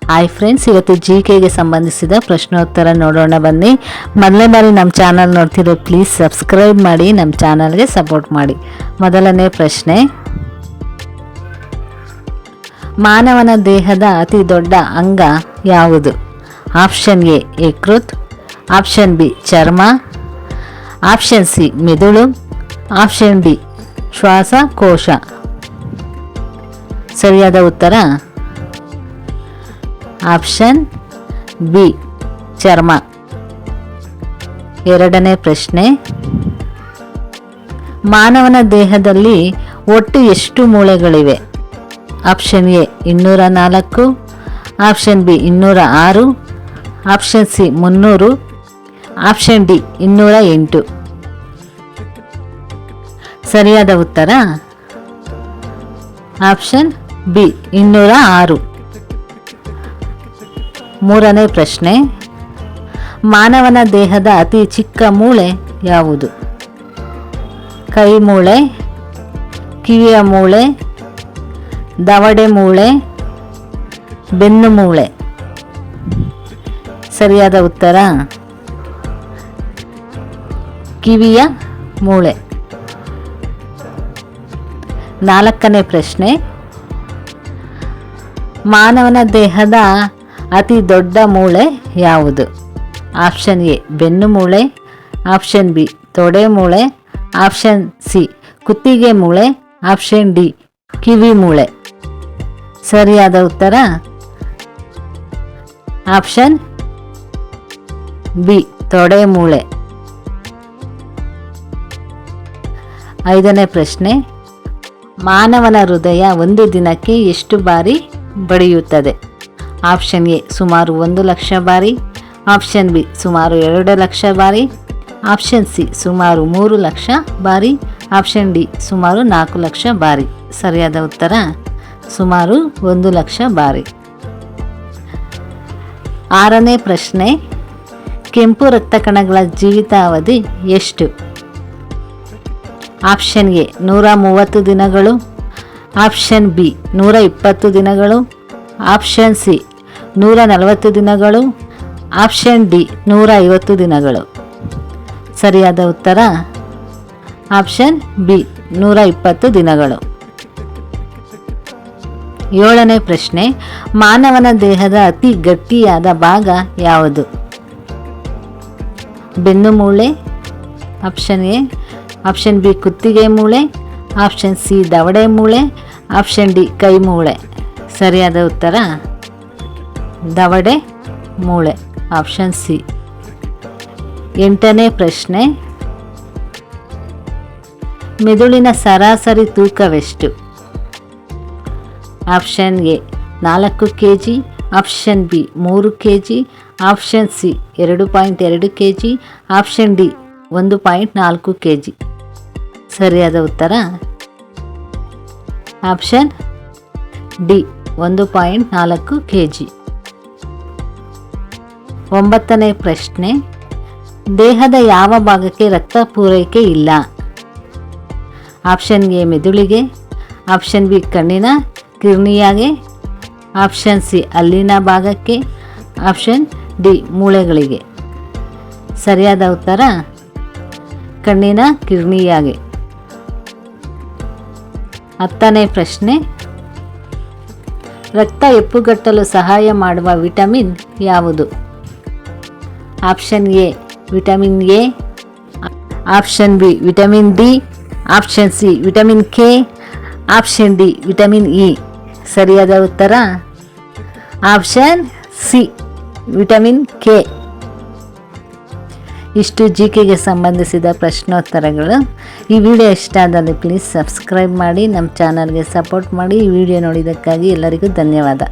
Hi friends ಇವತ್ತು G ಕೆಗೆ ಸಂಬಂಧಿಸಿದ ಪ್ರಶ್ನೋತ್ತರ ನೋಡೋಣ ಬನ್ನಿ. ಮೊದಲನೇ ಬಾರಿ ನಮ್ಮ ಚಾನಲ್ ನೋಡ್ತಿರೋ ಪ್ಲೀಸ್ ಸಬ್ಸ್ಕ್ರೈಬ್ ಮಾಡಿ ನಮ್ಮ ಚಾನಲ್ಗೆ ಸಪೋರ್ಟ್ ಮಾಡಿ. ಮೊದಲನೇ ಪ್ರಶ್ನೆ. ಮಾನವನ ದೇಹದ ಅತಿ ದೊಡ್ಡ ಅಂಗ ಯಾವುದು? ಆಪ್ಷನ್ ಎ ಯಕೃತ್. ಆಪ್ಷನ್ ಬಿ ಚರ್ಮ. ಆಪ್ಷನ್ ಸಿ ಮೆದುಳು. ಆಪ್ಷನ್ ಡಿ ಶ್ವಾಸಕೋಶ. ಸರಿಯಾದ ಉತ್ತರ ಆಪ್ಷನ್ ಬಿ, ಚರ್ಮ. ಎರಡನೇ ಪ್ರಶ್ನೆ, ಮಾನವನ ದೇಹದಲ್ಲಿ ಒಟ್ಟು ಎಷ್ಟು ಮೂಳೆಗಳಿವೆ? ಆಪ್ಷನ್ ಎ, ಇನ್ನೂರ ನಾಲ್ಕು. ಆಪ್ಷನ್ ಬಿ, ಇನ್ನೂರ ಆರು. ಆಪ್ಷನ್ ಸಿ, ಮುನ್ನೂರು. ಆಪ್ಷನ್ ಡಿ, ಇನ್ನೂರ ಎಂಟು. ಸರಿಯಾದ ಉತ್ತರ? ಆಪ್ಷನ್ ಬಿ, ಇನ್ನೂರ ಆರು. ಮೂರನೇ ಪ್ರಶ್ನೆ, ಮಾನವನ ದೇಹದ ಅತಿ ಚಿಕ್ಕ ಮೂಳೆ ಯಾವುದು? ಕೈ ಮೂಳೆ ಕಿವಿಯ ಮೂಳೆ, ದವಡೆ ಮೂಳೆ, ಬೆನ್ನು ಮೂಳೆ? ಸರಿಯಾದ ಉತ್ತರ, ಕಿವಿಯ ಮೂಳೆ. ನಾಲ್ಕನೇ ಪ್ರಶ್ನೆ, ಮಾನವನ ದೇಹದ ಅತಿ ದೊಡ್ಡ ಮೂಳೆ ಯಾವುದು? ಆಪ್ಷನ್ ಎ, ಬೆನ್ನು ಮೂಳೆ. ಆಪ್ಷನ್ ಬಿ, ತೊಡೆ ಮೂಳೆ. ಆಪ್ಷನ್ ಸಿ, ಕುತ್ತಿಗೆ ಮೂಳೆ. ಆಪ್ಷನ್ ಡಿ, ಕಿವಿ ಮೂಳೆ. ಸರಿಯಾದ ಉತ್ತರ? ಆಪ್ಷನ್ ಬಿ, ತೊಡೆ ಮೂಳೆ. ಐದನೇ ಪ್ರಶ್ನೆ. ಮಾನವನ ಹೃದಯ ಒಂದು ದಿನಕ್ಕೆ ಎಷ್ಟು ಬಾರಿ ಬಡಿಯುತ್ತದೆ? ಆಪ್ಷನ್ ಎ ಸುಮಾರು ಒಂದು ಲಕ್ಷ ಬಾರಿ, ಆಪ್ಷನ್ ಬಿ ಸುಮಾರು ಎರಡು ಲಕ್ಷ ಬಾರಿ, ಆಪ್ಷನ್ ಸಿ ಸುಮಾರು ಮೂರು ಲಕ್ಷ ಬಾರಿ, ಆಪ್ಷನ್ ಡಿ ಸುಮಾರು ನಾಲ್ಕು ಲಕ್ಷ ಬಾರಿ. ಸರಿಯಾದ ಉತ್ತರ? ಸುಮಾರು ಒಂದು ಲಕ್ಷ ಬಾರಿ. ಆರನೇ ಪ್ರಶ್ನೆ, ಕೆಂಪು ರಕ್ತ ಕಣಗಳ ಜೀವಿತಾವಧಿ ಎಷ್ಟು? ಆಪ್ಷನ್ ಎ ನೂರ ಮೂವತ್ತು ದಿನಗಳು, ಆಪ್ಷನ್ ಬಿ ನೂರ ಇಪ್ಪತ್ತು ದಿನಗಳು, ಆಪ್ಷನ್ ಸಿ ನೂರ ನಲವತ್ತು ದಿನಗಳು. ಆಪ್ಷನ್ ಡಿ ನೂರ ಐವತ್ತು ದಿನಗಳು. ಸರಿಯಾದ ಉತ್ತರ? ಆಪ್ಷನ್ ಬಿ ನೂರ ಇಪ್ಪತ್ತು ದಿನಗಳು. ಏಳನೇ ಪ್ರಶ್ನೆ, ಮಾನವನ ದೇಹದ ಅತಿ ಗಟ್ಟಿಯಾದ ಭಾಗ ಯಾವುದು? ಬೆನ್ನು ಮೂಳೆ, ಆಪ್ಷನ್ ಎ. ಆಪ್ಷನ್ ಬಿ, ಕುತ್ತಿಗೆ ಮೂಳೆ, ಆಪ್ಷನ್ ಸಿ, ದವಡೆ ಮೂಳೆ, ಆಪ್ಷನ್ ಡಿ, ಕೈ ಮೂಳೆ. ಸರಿಯಾದ ಉತ್ತರ? ದವಡೆ, ಮೂಳೆ ಆಪ್ಷನ್ ಸಿ ಎಂಟನೇ ಪ್ರಶ್ನೆ. ಮೆದುಳಿನ ಸರಾಸರಿ ತೂಕವೆಷ್ಟು? ಆಪ್ಷನ್ ಎ ನಾಲ್ಕು ಕೆ ಜಿ ಆಪ್ಷನ್ ಬಿ ಮೂರು ಕೆ ಜಿ ಆಪ್ಷನ್ ಸಿ ಎರಡು ಪಾಯಿಂಟ್ ಎರಡು ಕೆ ಜಿ ಆಪ್ಷನ್ ಡಿ ಒಂದು ಪಾಯಿಂಟ್ ನಾಲ್ಕು ಕೆ ಜಿ ಸರಿಯಾದ ಉತ್ತರ? ಆಪ್ಷನ್ ಡಿ ಒಂದು ಪಾಯಿಂಟ್ ನಾಲ್ಕು ಕೆ ಜಿ ಒಂಬತ್ತನೇ ಪ್ರಶ್ನೆ, ದೇಹದ ಯಾವ ಭಾಗಕ್ಕೆ ರಕ್ತ ಪೂರೈಕೆ ಇಲ್ಲ? ಆಪ್ಷನ್ ಎ, ಮೆದುಳಿಗೆ, ಆಪ್ಷನ್ ಬಿ, ಕಣ್ಣಿನ ಕಿರ್ನಿಯಾಗೆ ಆಪ್ಷನ್ ಸಿ, ಅಲ್ಲಿನ ಭಾಗಕ್ಕೆ, ಆಪ್ಷನ್ ಡಿ, ಮೂಳೆಗಳಿಗೆ. ಸರಿಯಾದ ಉತ್ತರ, ಕಣ್ಣಿನ ಕಿರ್ನಿಯಾಗೆ ಹತ್ತನೇ ಪ್ರಶ್ನೆ, ರಕ್ತ ಎಪ್ಪುಗಟ್ಟಲು ಸಹಾಯ ಮಾಡುವ ವಿಟಮಿನ್ ಯಾವುದು? Option A vitamin A option B vitamin D option C vitamin K option D vitamin E ಸರಿಯಾದ ಉತ್ತರ? ಆಪ್ಷನ್ ಸಿ ವಿಟಮಿನ್ ಕೆ ಇಷ್ಟು ಜಿ ಕೆಗೆ ಸಂಬಂಧಿಸಿದ ಪ್ರಶ್ನೋತ್ತರಗಳು. ಈ ವಿಡಿಯೋ ಇಷ್ಟ ಆದಲ್ಲಿ ಪ್ಲೀಸ್ ಸಬ್ಸ್ಕ್ರೈಬ್ ಮಾಡಿ, ನಮ್ಮ ಚಾನಲ್ಗೆ ಸಪೋರ್ಟ್ ಮಾಡಿ ಈ ವಿಡಿಯೋ ನೋಡಿದ್ದಕ್ಕಾಗಿ ಎಲ್ಲರಿಗೂ ಧನ್ಯವಾದ.